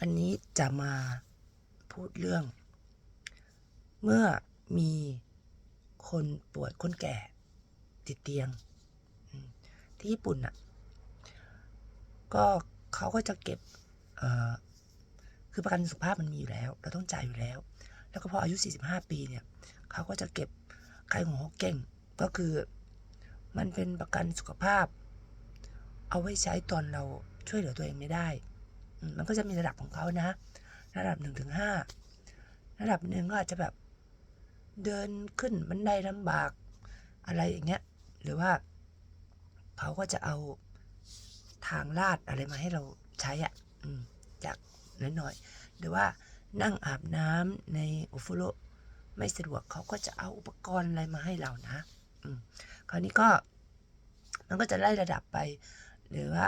วันนี้จะมาพูดเรื่อง เมื่อมีคนป่วยคนแก่ ติดเตียง ที่ญี่ปุ่นอะ ก็เขาก็จะเก็บคือประกันสุขภาพมันมีอยู่แล้ว เราต้องจ่ายอยู่แล้ว แล้วก็พออายุ 45 ปีเนี่ยเขาก็จะเก็บไข้หัวเก่ง ก็คือมันเป็นประกันสุขภาพ เอาไว้ใช้ตอนเราช่วยเหลือตัวเองไม่ได้ มันก็จะมีระดับของเขานะ ระดับหนึ่งถึงห้าระดับหนึ่งก็อาจจะแบบเดินขึ้นบันไดลำบากอะไรอย่างเงี้ย หรือว่าเขาก็จะเอาทางลาดอะไรมาให้เราใช้อะ่ะจากน้อยๆหรือว่านั่งอาบน้ำในอุฟุโรไม่สะดวกเขาก็จะเอาอุปกรณ์อะไรมาให้เรานะ อืมคราวนี้ก็ มันก็จะไล่ระดับไป หรือว่า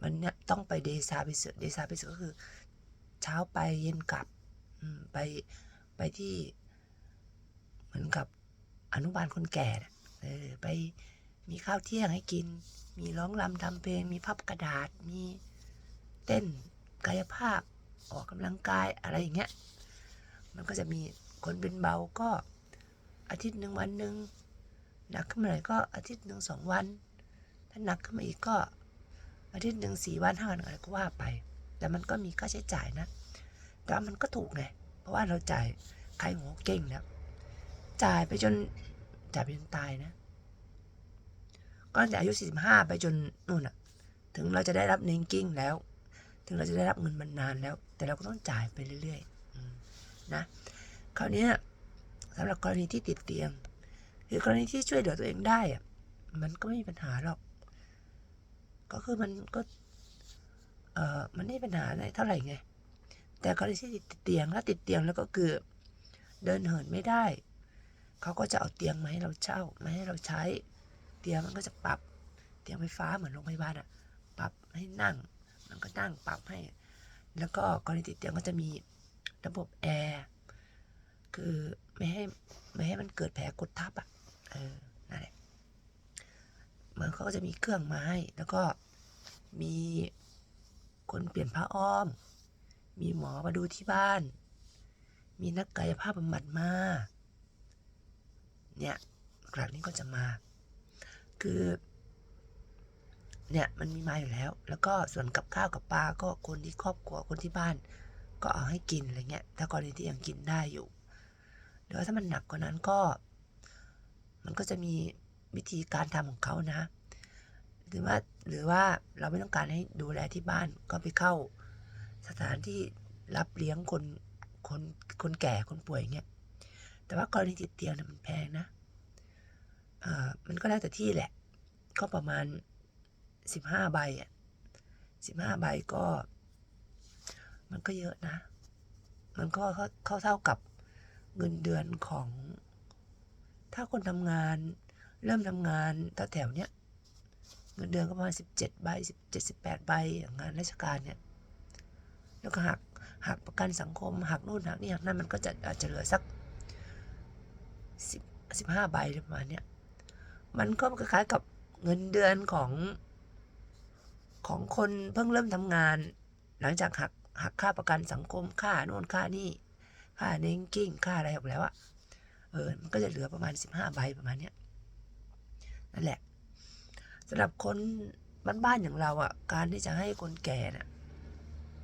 มันเนี่ยต้องไปเดซาไปเสือเดซาไปเสือก็คือ เช้าไปเย็นกลับไปไปที่ เหมือนกับอนุบาลคนแก่เออไปมีข้าวเที่ยงให้กิน มีร้องรำทำเพลง มีพับกระดาษ มีเต้นกายภาพ ออกกำลังกายอะไรอย่างเงี้ย มันก็จะมีคนเป็นเบาก็อาทิตย์หนึ่งวันหนึ่งหนักขึ้นมาหน่อยก็อาทิตย์หนึ่งสองวัน ถ้าหนักขึ้นมาอีกก็ อาทิตย์หนึ่งสี่วันห้าวันอะไรก็ว่าไป แต่มันก็มีค่าใช้จ่ายนะ แต่ว่ามันก็ถูกไง เพราะว่าเราจ่ายใครหัวเก่งแล้วจ่ายไปจนจ่ายไปจนตายนะ ก็ตั้งแต่อายุ45ไปจนนู่นอะถึงเราจะได้รับเนงกิ้งแล้ว ถึงเราจะได้รับเงินมันนานแล้ว แต่เราก็ต้องจ่ายไปเรื่อยๆนะ คราวนี้สำหรับกรณีที่ติดเตียง หรือกรณีที่ช่วยเหลือตัวเองได้อะมันก็ไม่มีปัญหาหรอก ก็คือมันก็ เออมันไม่ปัญหาอะไรเท่าไหร่ไง แต่กรณีที่ติดเตียงถ้าติดเตียงแล้วก็คือเดินเหินไม่ได้ เขาก็จะเอาเตียงมาให้เราเช่ามาให้เราใช้ เตียงมันก็จะปรับ เตียงไฟฟ้าเหมือนโรงพยาบาลอะปรับให้นั่ง มันก็นั่งปรับให้ แล้วก็กรณีติดเตียงก็จะมีระบบแอร์ คือไม่ให้ไม่ให้มันเกิดแผลกดทับอะเออนั่นแหละเห มือนเขาก็จะมีเครื่องมาให้ แล้วก็มีคนเปลี่ยนผ้าอ้อม มีหมอมาดูที่บ้าน มีนักกายภาพบำบัดมา เนี่ยครั้งนี้ก็จะมา คือ เนี่ยมันมีมาอยู่แล้ว แล้วก็ส่วนกับข้าวกับปลาก็คนที่ครอบครัวคนที่บ้าน ก็เอาให้กินอะไรเงี้ย ถ้ากรณีที่ยังกินได้อยู่หรือว่าถ้ามันหนักกว่านั้นก็ มันก็จะมี วิธีการทำของเขานะ หรือว่าหรือว่าเราไม่ต้องการให้ดูแลที่บ้านก็ไปเข้า สถานที่รับเลี้ยงคนคนคนแก่คนป่วยเงี้ยแต่ว่ากรณีติดเตียงเนี่ยมันแพงนะเอ่อมันก็แล้วแต่ที่แหละ ก็ประมาณสิบห้าใบอะสิบห้าใบก็ มันก็เยอะนะ มันก็เขาเขาเท่ากับเงินเดือนของ ถ้าคนทำงาน เริ่มทำงานถ้าแถวเนี้ยเงินเดือนก็ประมาณสิบเจ็ดใบสิบเจ็ดสิบแปดใบงานราชการเนี่ย แล้วก็หักหักประกันสังคมหักนู่นหักนี่หักนั่นมันก็จะอาจจะเหลือสักสิบสิบห้าใบประมาณเนี้ยมันก็คล้ายๆกับเงินเดือนของของคนเพิ่งเริ่มทำงาน หลังจากหักหักค่าประกันสังคมค่าโน่นค่านี่ค่าเนงกิ้งค่าอะไรออกแล้วอะเออมันก็จะเหลือประมาณสิบห้าใบประมาณเนี้ย นั่นแหละสำหรับคนบ้านๆอย่างเราอะการที่จะให้คนแก่น่ะ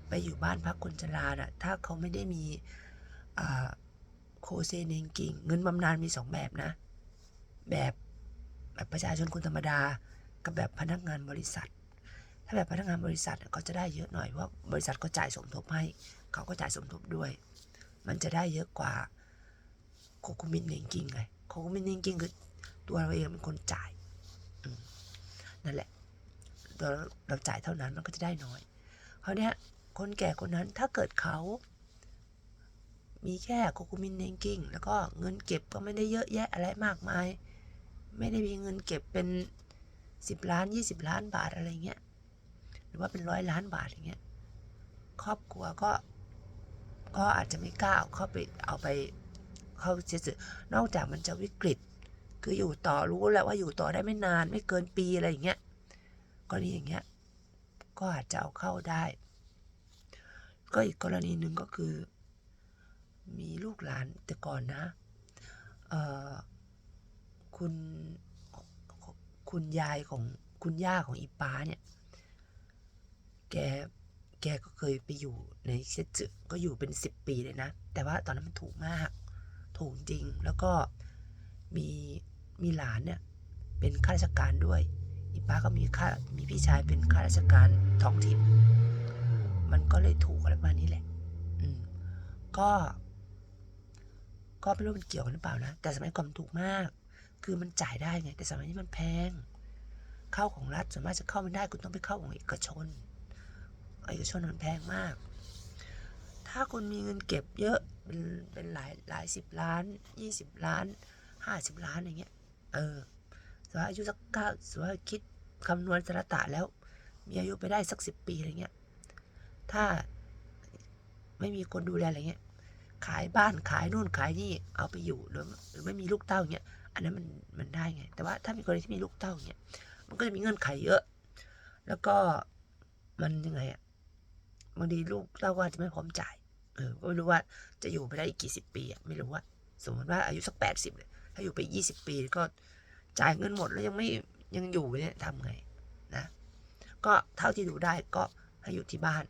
ไปอยู่บ้านพักคนชราน่ะ ถ้าเขาไม่ได้มีโคเซเนงกิงเงินบำนาญมีสองแบบนะ แบบแบบประชาชนคนธรรมดา กับแบบพนักงานบริษัท ถ้าแบบพนักงานบริษัทก็จะได้เยอะหน่อยเพราะบริษัทก็จ่ายสมทบให้ เขาก็จ่ายสมทบด้วย มันจะได้เยอะกว่าโคคุมินเนงกิงไงโคคุมินเนงกิงคือตัวเราเองเป็นคนจ่าย นั่นแหละตัวเราเราจ่ายเท่านั้นมันก็จะได้น้อยเพราะเนี้ยคนแก่คนนั้นถ้าเกิดเขามีแค่โคคุมินเนงกิ้งแล้วก็เงินเก็บก็ไม่ได้เยอะแยะอะไรมากมาย ไม่ได้มีเงินเก็บเป็นสิบล้านยี่สิบล้านบาทอะไรเงี้ยหรือว่าเป็นร้อยล้านบาทอย่างเงี้ยครอบครัวก็ก็อาจจะไม่กล้าเอาเข้าไปเอาไปเข้าเสียสื่อนอกจากมันจะวิกฤต คืออยู่ต่อรู้แล้วว่าอยู่ต่อได้ไม่นานไม่เกินปีอะไรอย่างเงี้ยกรณีอย่างเงี้ยก็อาจจะเอาเข้าได้ ก็อีกกรณีหนึ่งก็คือ มีลูกหลานแต่ก่อนนะคุณคุณยายของคุณย่าของอีป้าเนี่ย แก แกก็เคยไปอยู่ในเซจึก็อยู่เป็นสิบปีเลยนะ แต่ว่าตอนนั้นมันถูกมาก ถูกจริง แล้วก็มี มีหลานเนี่ยเป็นข้าราชการด้วย อีป้าก็มีข้ามีพี่ชายเป็นข้าราชการท้องถิ่น มันก็เลยถูกอะไรประมาณนี้แหละ อืม ก็ ก็ไม่รู้มันเกี่ยวกันหรือเปล่านะ แต่สมัยก่อนถูกมาก คือมันจ่ายได้ไง แต่สมัยนี้มันแพง เข้าของรัฐส่วนมากจะเข้าไม่ได้ คุณต้องไปเข้าของเอกชน เอกชนมันแพงมาก ถ้าคุณมีเงินเก็บเยอะ เป็นเป็นหลายหลายสิบล้านยี่สิบล้านห้าสิบล้านอย่างเงี้ย เออสมมติว่าอายุสักเก้าสมมติว่าคิดคำนวณสรตะแล้ว มีอายุไปได้สักสิบปีอะไรเงี้ย ถ้าไม่มีคนดูแลอะไรเงี้ย ขายบ้านขายนู่นขายนี่เอาไปอยู่หรือหรือไม่มีลูกเต้าเงี้ย อันนั้นมันมันได้ไง แต่ว่าถ้ามีกรณีที่มีลูกเต้าเงี้ย มันก็จะมีเงื่อนไขเยอะ แล้วก็มันยังไงอะ บางทีลูกเต้าก็อาจจะไม่พร้อมจ่าย เออ ก็ไม่รู้ว่าจะอยู่ไปได้อีกกี่สิบปีอะ ไม่รู้ว่า สมมติว่าอายุสักแปดสิบเลย ถ้าอยู่ไปยี่สิบปีก็จ่ายเงินหมดแล้วยังไม่ยังอยู่เนี่ยทำไงนะก็เท่าที่ดูได้ก็ให้อยู่ที่บ้าน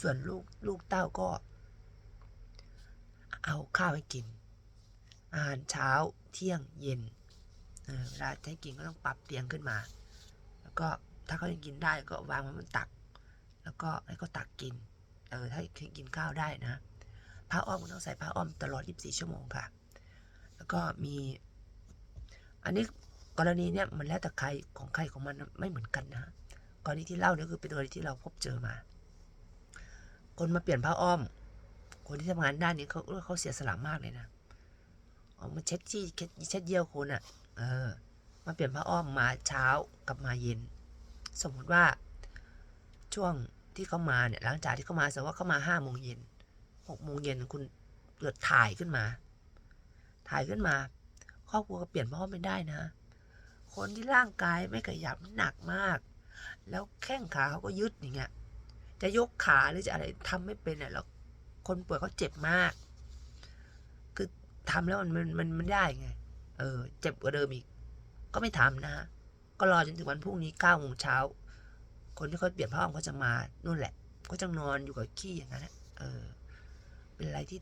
ส่วนลูกลูกเต้าก็ เอาข้าวให้กิน อาหารเช้าเที่ยงเย็นเออเวลาให้กินก็ต้องปรับเตียงขึ้นมา แล้วก็ถ้าเขายังกินได้ก็วางไว้บนตัก แล้วก็ให้เขาตักกินเออถ้ากินข้าวได้นะผ้าอ้อมก็ต้องใส่ผ้าอ้อมตลอด 24 ชั่วโมงค่ะ แล้วก็มี อันนี้กรณีเนี่ยมันแล้วแต่ใครของใครของมันไม่เหมือนกันนะกรณีที่เล่าเนี่ยคือเป็นกรณีที่เราพบเจอมา คนมาเปลี่ยนผ้าอ้อม คนที่ทำงานด้านนี้เขาเขาเสียสละมากเลยนะออกมาเช็ดที่เช็ดเยี่ยวคนอะ่ะ เออ มาเปลี่ยนผ้าอ้อมมาเช้ากับมาเย็น สมมติว่าช่วงที่เขามาเนี่ยหลังจากที่เขามาสมมติว่าเขามาห้าโมงเย็นหกโมงเย็นคุณเกิดถ่ายขึ้นมา ถ่ายขึ้นมา ครอบครัวก็เปลี่ยนผ้าอ้อมไม่ได้นะ คนที่ร่างกายไม่ขยับหนักมาก แล้วแข้งขาเขาก็ยึดอย่างเงี้ย จะยกขาหรือจะอะไรทำไม่เป็นเนี่ยแล้วคนป่วยเขาเจ็บมาก คือทำแล้วมันมันมันมันได้ไง เออ เจ็บกว่าเดิมอีก ก็ไม่ทำนะฮะ ก็รอจนถึงวันพรุ่งนี้เก้าโมงเช้า คนที่เขาเปลี่ยนผ้าอ้อมเขาจะมานู่นแหละ ก็จะนอนอยู่กับขี้อย่างนั้นเออ เป็นอะไรที่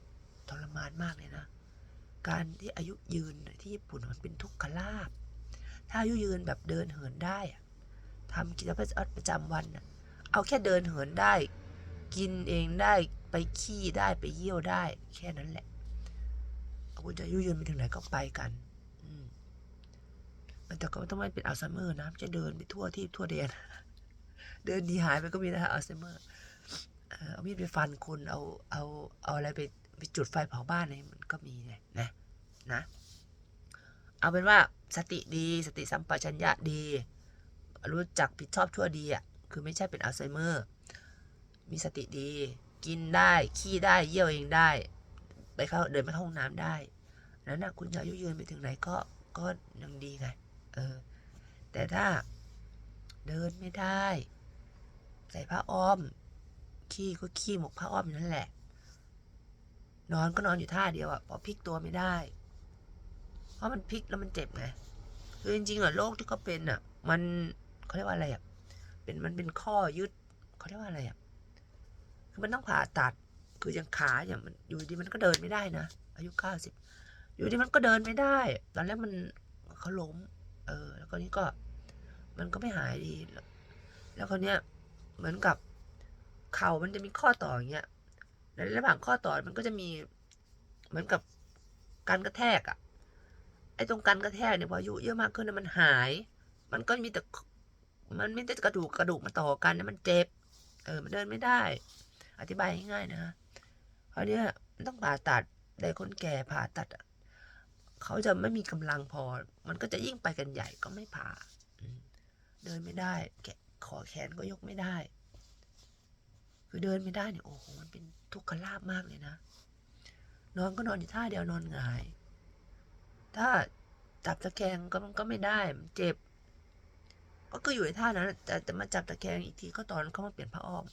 ทรมานมากเลยนะ การที่อายุยืนที่ญี่ปุ่นมันเป็นทุกขลาบ ถ้าอายุยืนแบบเดินเหินได้ทำกิจวัตรประจำวันเอาแค่เดินเหินได้ กินเองได้ไปขี้ได้ไปเยี่ยวได้ แค่นั้นแหละคุณจะอายุยืนไปถึงไหนก็ไปกันแต่ก็ไม่ต้องไม่เป็นอัลไซเมอร์นะจะเดินไปทั่วที่ทั่วแดนเดินดีหายไปก็มีนะอัลไซเมอร์เออเอามีดไปฟันคนเอาเอาเอาอะไรไป ไปจุดไฟเผาบ้านอะไรมันก็มีไงนะนะ เอาเป็นว่าสติดี สติสัมปชัญญะดี รู้จักผิดชอบชั่วดีอะคือไม่ใช่เป็นอัลไซเมอร์ มีสติดี กินได้ขี้ได้เยี่ยวเองได้ ไปเข้าเดินไปเข้าห้องน้ำได้นั้นนะคุณจะอายุยืนไปถึงไหนก็ก็ยังดีไงเออแต่ถ้าเดินไม่ได้ ใส่ผ้าอ้อม ขี้ก็ขี้หมกผ้าอ้อมนั่นแหละ นอนก็นอนอยู่ท่าเดียวอะพอพลิกตัวไม่ได้ เพราะมันพลิกแล้วมันเจ็บไงคือจริงๆอะโรคที่เขาเป็นอะมันเขาเรียกว่าอะไรอะเป็นมันเป็นข้อยึดเขาเรียกว่าอะไรอะคือมันต้องผ่าตัด คืออย่างขาอย่างมันอยู่ดีมันก็เดินไม่ได้นะอายุเก้าสิบอยู่ดีมันก็เดินไม่ได้ ตอนแรกมันเขาล้ม เออ แล้วก็นี้ก็ มันก็ไม่หายดี แล้วแล้วคนเนี้ยเหมือนกับเข่ามันจะมีข้อต่ออย่างเงี้ย ในระหว่างข้อต่อมันก็จะมีเหมือนกับการกระแทกอะไอ้ตรงการกระแทกเนี่ยพออายุเยอะมากขึ้นนะมันหาย มันก็มีแต่มันไม่ได้กระดูกกระดูกมาต่อกันนะมันเจ็บ เออ มันเดินไม่ได้ อธิบายง่ายๆนะฮะคราวเนี้ยมันต้องผ่าตัดแต่คนแก่ผ่าตัดเขาจะไม่มีกำลังพอ มันก็จะยิ่งไปกันใหญ่ก็ไม่ผ่า เดินไม่ได้ แกะขอแขนก็ยกไม่ได้ คือเดินไม่ได้เนี่ยโอ้โหมันเป็นทุกขลาบมากเลยนะ นอนก็นอนอยู่ท่าเดียวนอนหงาย ถ้าจับตะแคงก็มันก็ไม่ได้มันเจ็บ ก็คืออยู่ในท่านั้นแต่แต่มาจับตะแคงอีกทีก็ตอนเขามาเปลี่ยนผ้าอ้อม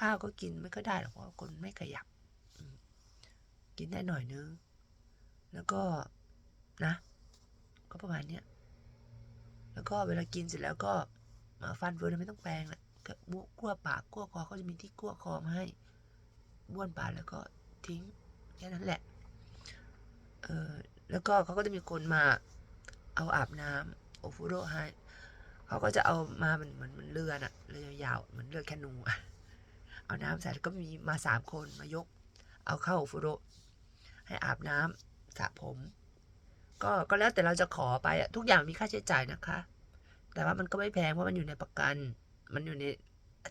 ข้าวก็กินไม่ก็ได้หรอกเพราะคนไม่ขยับกินได้หน่อยนึง แล้วก็นะ ก็ประมาณเนี้ยแล้วก็เวลากินเสร็จแล้วก็มาฟันเฟือนไม่ต้องแปรงแหละ ก็บ้วกลั้วปากกั้วคอเขาจะมีที่กั้วคอมาให้บ้วนปากแล้วก็ทิ้งแค่นั้นแหละ เออแล้วก็เขาก็จะมีคนมาเอาอาบน้ำโอฟูโรให้เขาก็จะเอามาเหมือนเหมือนเหมือนเรือน่ะเรือยาวๆเหมือนเรือแคนูอะเอาน้ำใส่ก็มีมาสามคนมายก เอาเข้าโอฟูโรให้อาบน้ำสระผม ก็ก็แล้วแต่เราจะขอไปอะทุกอย่างมีค่าใช้จ่ายนะคะ แต่ว่ามันก็ไม่แพงเพราะมันอยู่ในประกัน มันอยู่ใน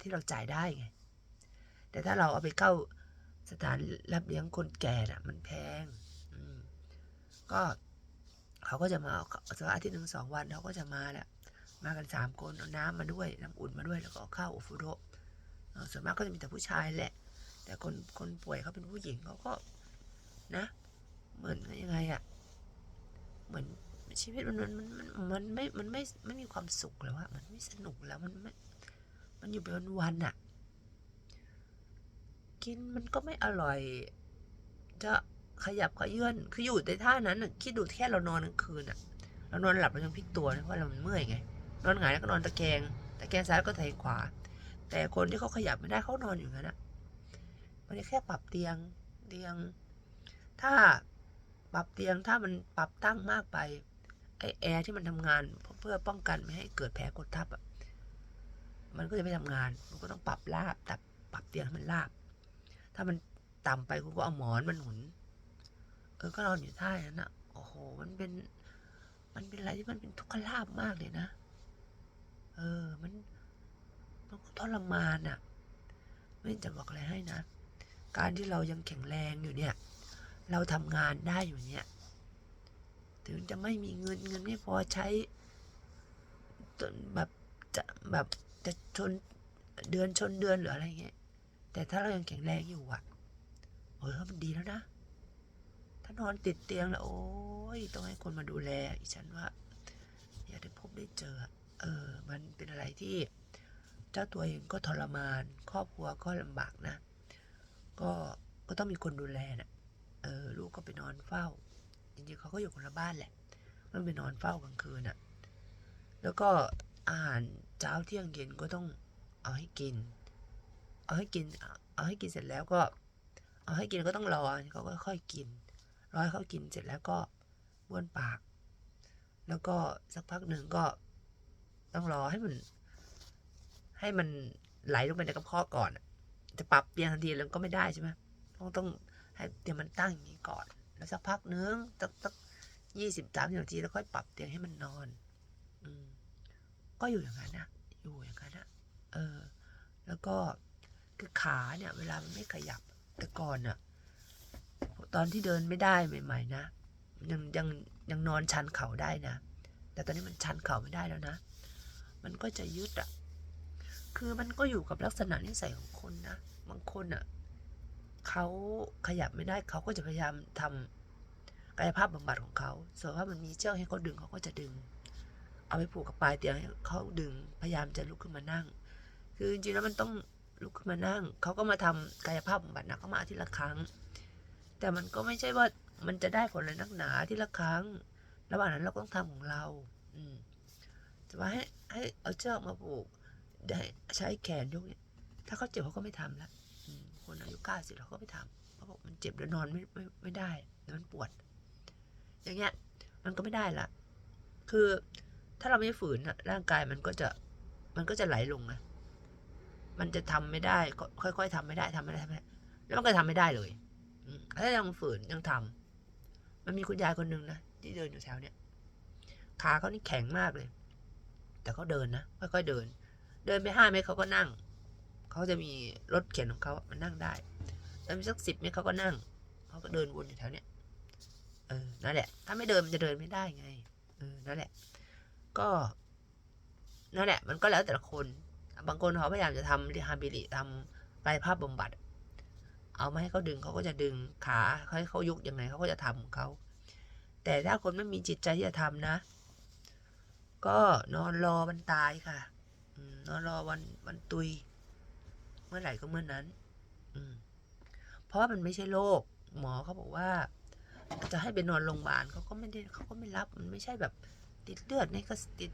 ที่เราจ่ายได้ไง แต่ถ้าเราเอาไปเข้าสถานรับเลี้ยงคนแก่น่ะ มันแพงอืก็เขาก็จะมาเอาสักอาทิตย์หนึ่งสองวันเขาก็จะมาแหละมากันสามคนเอาน้ำมาด้วยน้ำอุ่นมาด้วยแล้วก็เข้าวโอฟูโดส่วนมากก็จะมีแต่ผู้ชายแหละ แต่คนคนป่วยเขาเป็นผู้หญิงเขาก็ นะ เหมือนยังไงอะเหมือนชีวิตมันมันมันมันมันไม่มันไม่ไม่มีความสุขแล้วอะมันไม่สนุกแล้วมันไม่ มันอยู่ไปวันๆอะกินมันก็ไม่อร่อย จะขยับขยื่นคืออยู่ในท่านั้นน่ะคิดดูแค่เรานอนกลางคืนอะเรานอนหลับเรายังพลิกตัวเพราะเรามันเมื่อยไง นอนหงายแล้วก็นอนตะแคงตะแคงซ้ายก็แทงขวา แต่คนที่เขาขยับไม่ได้เขานอนอยู่งั้นอะมันแค่ปรับเตียงเตียง ถ้าปรับเตียงถ้ามันปรับตั้งมากไปไอแอร์ที่มันทำงานเพื่อป้องกันไม่ให้เกิดแผลกดทับอะ มันก็จะไม่ทำงานมันก็ต้องปรับลาบตับปรับเตียงให้มันลาบ ถ้ามันต่ำไปคุณก็เอาหมอนมันหนุน เออก็นอนอยู่ท่านั้นอะโอ้โห มันเป็น มันเป็นอะไรที่มันเป็นทุกขลาบมากเลยนะ เออ มันมันก็ทรมานอะไม่จะบอกอะไรให้นะ การที่เรายังแข็งแรงอยู่เนี่ย เราทำงานได้อยู่เนี่ย ถึงจะไม่มีเงินเงินไม่พอใช้จนแบบจะแบบ จะชนเดือนชนเดือนหรืออะไรเงี้ย แต่ถ้าเรายังแข็งแรงอยู่อะเออมันดีแล้วนะ ถ้านอนติดเตียงแล้ว โอ้ยต้องให้คนมาดูแล อีฉันว่า อยากได้พบได้เจอ เออ มันเป็นอะไรที่ เจ้าตัวเองก็ทรมาน ครอบครัวก็ลำบากนะ ก็ก็ต้องมีคนดูแลนะ่ะ เออ ลูกก็ไปนอนเฝ้า จริงๆเขาก็อยู่คนละบ้านแหละ มันไปนอนเฝ้ากลางคืนน่ะ แล้วก็ อาหารเช้าเที่ยงเย็นก็ต้องเอาให้กิน เอาให้กิน เอาให้กินเสร็จแล้วก็ เอาให้กินก็ต้องรอเขาก็ค่อยกิน รอให้เขากินเสร็จแล้วก็บ้วนปาก แล้วก็สักพักหนึ่งก็ต้องรอให้มัน ให้มันไหลลงไปในกระเพาะก่อน จะปรับเปลี่ยนทันทีแล้วก็ไม่ได้ใช่ไหมต้องต้องให้เตียงมันตั้งอย่างนี้ก่อน แล้วสักพักนึงสักสักยี่สิบสามสิบนาทีแล้วค่อยปรับเตียงให้มันนอน ก็อยู่อย่างนั้นนะอยู่อย่างนั้นนะเออ แล้วก็คือขาเนี่ย เวลามันไม่ขยับแต่ก่อนน่ะตอนที่เดินไม่ได้ใหม่ๆนะยังยังยังนอนชันเข่าได้นะ แต่ตอนนี้มันชันเข่าไม่ได้แล้วนะ มันก็จะยืดอะคือมันก็อยู่กับลักษณะนิสัยของคนนะ บางคนอะเขาขยับไม่ได้เขาก็จะพยายามทำกายภาพบำบัดของเขา ส่วนว่ามันมีเชือกให้เขาดึงเขาก็จะดึง เอาไปผูกกับปลายเตียงเขาดึงพยายามจะลุกขึ้นมานั่ง คือจริงๆแล้วมันต้องลุกขึ้นมานั่ง เขาก็มาทำกายภาพบำบัดนะเขามาอาทิตย์ละครั้ง แต่มันก็ไม่ใช่ว่ามันจะได้ผลอะไรนักหนาที่ละครั้ง ระหว่างนั้นเราก็ต้องทำของเรา อืมจะว่าให้ให้เอาเชือกมาผูกได้ใช้แขนยกเนี่ยถ้าเขาเจ็บเขาก็ไม่ทำละคนอายุเก้าสิบเขาก็ไม่ทำเขาบอกมันเจ็บแล้วนอนไม่ไม่ไม่ได้แล้วมันปวด อย่างเงี้ย มันก็ไม่ได้ละคือ ถ้าเราไม่ฝืนร่างกายมันก็จะมันก็จะไหลลงนะมันจะทำไม่ได้ ค่อยๆทำไม่ได้ทำไม่ได้ทำไม่ได้แล้วมันก็ทำไม่ได้เลยถ้ายังฝืนยังทำมันมีคุณยายคนหนึ่งนะที่เดินอยู่แถวเนี้ยขาเขานี่แข็งมากเลย แต่เขาเดินนะค่อยๆเดิน เดินไปห้าเมตรเขาก็นั่งเขาจะมีรถเข็นของเขามันนั่งได้เดินไปสักสิบเมตรเขาก็นั่งเขาก็เดินวนอยู่แถวเนี้ยเออนั่นแหละ ถ้าไม่เดินมันจะเดินไม่ได้ไงเออนั่นแหละ ก็นั่นแหละมันก็แล้วแต่ละคน บางคนเขาพยายามจะทำรีฮาบิลิทำกายภาพบำบัด เอามาให้เขาดึงเขาก็จะดึงขาให้เขายกยังไงเขาก็จะทำของเขา แต่ถ้าคนไม่มีจิตใจที่จะทำนะ ก็นอนรอวันตายค่ะนอนรอวันวันตุย เมื่อไหร่ก็เมื่อนั้น อืมเพราะว่ามันไม่ใช่โรคหมอเขาบอกว่า จะให้ไปนอนโรงพยาบาลเขาก็ไม่ได้เขาก็ไม่รับมันไม่ใช่แบบ ติดเลือดในกระติด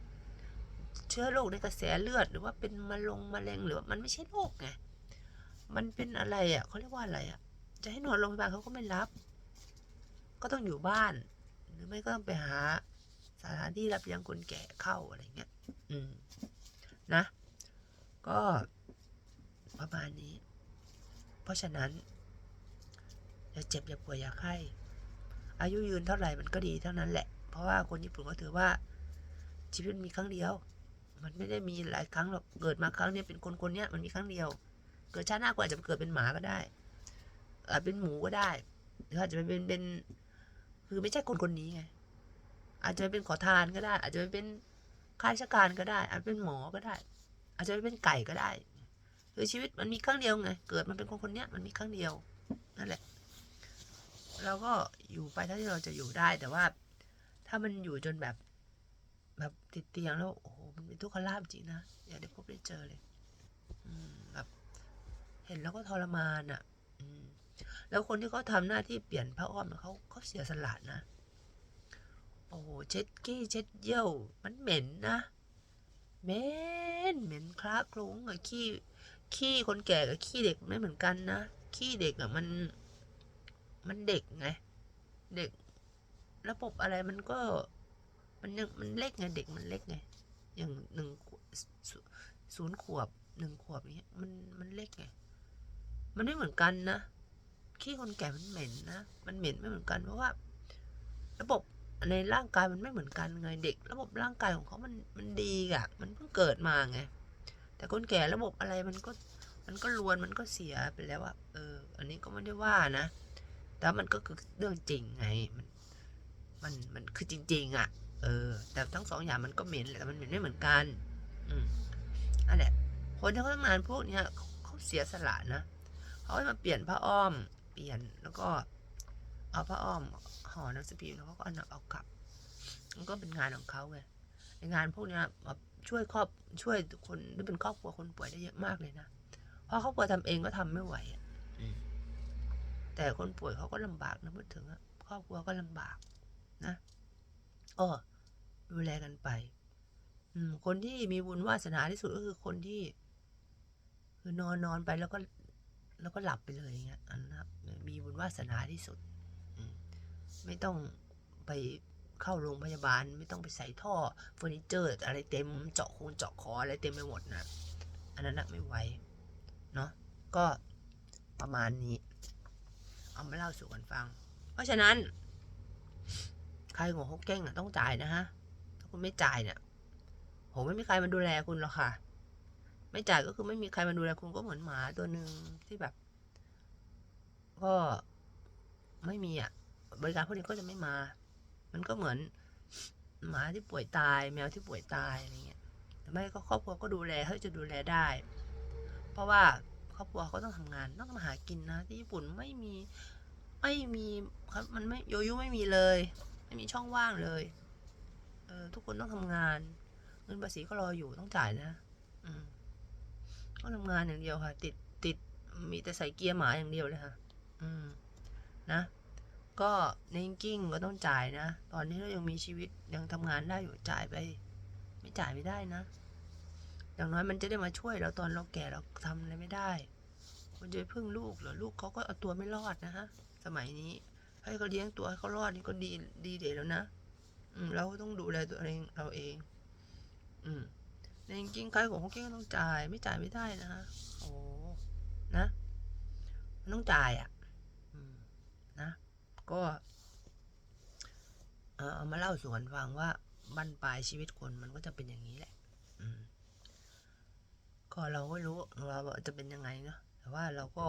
เชื้อโรคในกระแสเลือด หรือว่าเป็นมะลงมะเร็งหรือว่ามันไม่ใช่โรคไงมันเป็นอะไรอะเขาเรียกว่าอะไรอะ จะให้นอนโรงพยาบาลเขาก็ไม่รับ ก็ต้องอยู่บ้าน หรือไม่ก็ต้องไปหาสถานที่รับเลี้ยงคนแก่เข้าอะไรเงี้ย อืม นะ ก็ประมาณนี้ เพราะฉะนั้นอย่าเจ็บอย่าป่วยอย่าไข้ อายุยืนเท่าไหร่มันก็ดีเท่านั้นแหละ เพราะว่าคนญี่ปุ่นก็ถือว่า ชีวิตมีครั้งเดียว มันไม่ได้มีหลายครั้งหรอกเกิดมาครั้งเนี้ยเป็นคนคนเนี้ยมันมีครั้งเดียว เกิดชาติหน้าก็อาจจะเกิดเป็นหมาก็ได้อาจเป็นหมูก็ได้หรืออาจจะเป็นเป็น คือไม่ใช่คนคนนี้ไง อาจจะเป็นขอทานก็ได้ อาจจะเป็นข้าราชการก็ได้ อาจจะเป็นหมอก็ได้ อาจจะเป็นไก่ก็ได้คือชีวิตมันมีครั้งเดียวไง เกิดมันเป็นคนคนนี้มันมีครั้งเดียวนั่นแหละ เราก็อยู่ไปเท่าที่เราจะอยู่ได้แต่ว่าามันอยู่จนแบบ แบบติดเตียงแล้ว โอ้โห มันเป็นทุกขลาภจริงนะ อย่าได้พบได้เจอเลย อืมแบบเห็นแล้วก็ทรมานอะ อืม แล้วคนที่เขาทำหน้าที่เปลี่ยนพระอ้อมเขาเขาเสียสละนะ โอ้โห เช็ดกี้เช็ดเยี่ยว มันเหม็นนะเหม็นเหม็นคละคลุ้งอะขี้ขี้คนแก่กับขี้เด็กไม่เหมือนกันนะขี้เด็กอะมัน มันเด็กไง เด็ก ระบบอะไรมันก็ มันยังมันเล็กไงเด็กมันเล็กไงอย่างหนึ่งศูนย์ขวบหนึ่งขวบอย่างเงี้ยมันมันเล็กไงมันไม่เหมือนกันนะขี้คนแก่มันเหม็นนะมันเหม็นไม่เหมือนกันเพราะว่า ระบบในร่างกายมันไม่เหมือนกันไงเด็ก ระบบร่างกายของเขามันมันดีอะมันเพิ่งเกิดมาไงแต่คนแก่ระบบอะไรมันก็มันก็รวนมันก็เสียไปแล้วอะเออ อันนี้ก็ไม่ได้ว่านะแต่มันก็คือเรื่องจริงไงมัน มันมันคือจริง ๆอะเออ แต่ทั้งสองอย่างมันก็เหม็นแหละแต่มันเหม็นไม่เหมือนกัน อืมอันแหละ คนที่เขาทำงานพวกเนี้ยเขาเขาเสียสละนะเขาให้มาเปลี่ยนผ้าอ้อม เปลี่ยนแล้วก็เอาผ้าอ้อมห่อหนังสือพิมพ์แล้วเขาก็เอาเอากลับ มันก็เป็นงานของเขาไงในงานพวกเนี้ยมาช่วยครอบช่วยคนที่เป็นครอบครัวคนป่วยได้เยอะมากเลยนะเพราะครอบครัวทำเองก็ทำไม่ไหวอะอืมแต่คนป่วยเขาก็ลำบากนะพูดถึงอะครอบครัวก็ลำบาก นะอ้อดูแลกันไป อืม คนที่มีบุญวาสนาที่สุดก็คือคนที่ คือนอนนอนไปแล้วก็ แล้วก็หลับไปเลยอย่างเงี้ยอันนั้นมีบุญวาสนาที่สุดมไม่ต้องไปเข้าโรงพยาบาล ไม่ต้องไปใส่ท่อเฟอร์นิเจอร์ อะไรเต็มเจาะคนเจาะคออะไรเต็มไปหมดนะอันนั้นนะไม่ไหวเนาะก็ประมาณนี้ เอามาเล่าสู่กันฟัง เพราะฉะนั้น ใครหัวฮกเก้งอะต้องจ่ายนะฮะ ถ้าคุณไม่จ่ายเนี่ยโหไม่มีใครมาดูแลคุณหรอกค่ะ ไม่จ่ายก็คือไม่มีใครมาดูแลคุณก็เหมือนหมาตัวหนึ่งที่แบบ ก็ไม่มีอะ บริการพวกนี้ก็จะไม่มา มันก็เหมือน หมาที่ป่วยตาย แมวที่ป่วยตายอะไรเงี้ยแต่ไม่ก็ครอบครัวก็ดูแลเขาจะดูแลได้ เพราะว่าครอบครัวเขาต้องทำงานต้องมาหากินนะ ที่ญี่ปุ่นไม่มีไม่มีครับมันไม่โยโยุไม่มีเลย ไม่มีช่องว่างเลย เออทุกคนต้องทำงาน เงินภาษีก็รออยู่ต้องจ่ายนะ อืมต้องทำงานอย่างเดียวค่ะ ติดติดมีแต่ใส่เกียร์หมาอย่างเดียวเลยค่ะ อืม นะก็ในกิ้งก็ต้องจ่ายนะ ตอนนี้เรายังมีชีวิตยังทำงานได้อยู่จ่ายไป ไม่จ่ายไม่ได้นะ อย่างน้อยมันจะได้มาช่วยเราตอนเราแก่เราทำอะไรไม่ได้มันจะพึ่งลูกเหรอลูกเขาก็เอาตัวไม่รอดนะฮะ สมัยนี้ ให้เขาเลี้ยงตัวให้เขารอดนี่ก็ดีดีเด็ดแล้วนะอืมเราก็ต้องดูแลตัวเองเราเอง อืมในจริงใครของเขาเก่งก็ต้องจ่าย ไม่จ่ายไม่ได้นะะโอ้นะมันต้องจ่ายอะนะ ก็เออเอามาเล่าสู่กันฟังว่าบั้นปลายชีวิตคนมันก็จะเป็นอย่างนี้แหละ อืมก็เราก็รู้ว่าจะเป็นยังไงเนาะแต่ว่าเราก็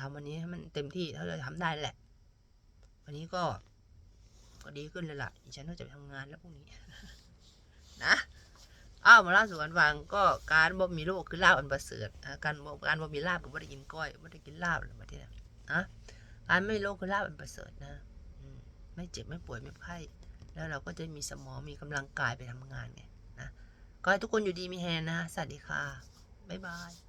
ทำวันนี้ให้มันเต็มที่เท่าที่ทำได้แหละ วันนี้ก็ ก็ดีขึ้นเลยล่ะฉันก็จะไปทำงานแล้วพรุ่งนี้ นะอ้าวมาล่าสู่กันฟังก็การบ่มีโรคคือลาบอันประเสริฐอ่าการบ่การบ่มีลาบก็บ่ได้กินก้อยบ่ได้กินลาบหรือมาที่ไหนนะการไม่มีโรคคือลาบอันประเสริฐนะอืมไม่เจ็บไม่ป่วยไม่ไข้แล้วเราก็จะมีสมองมีกำลังกายไปทำงานไงนะก็ให้ทุกคนอยู่ดีมีแฮงนะสวัสดีค่ะบ๊ายบาย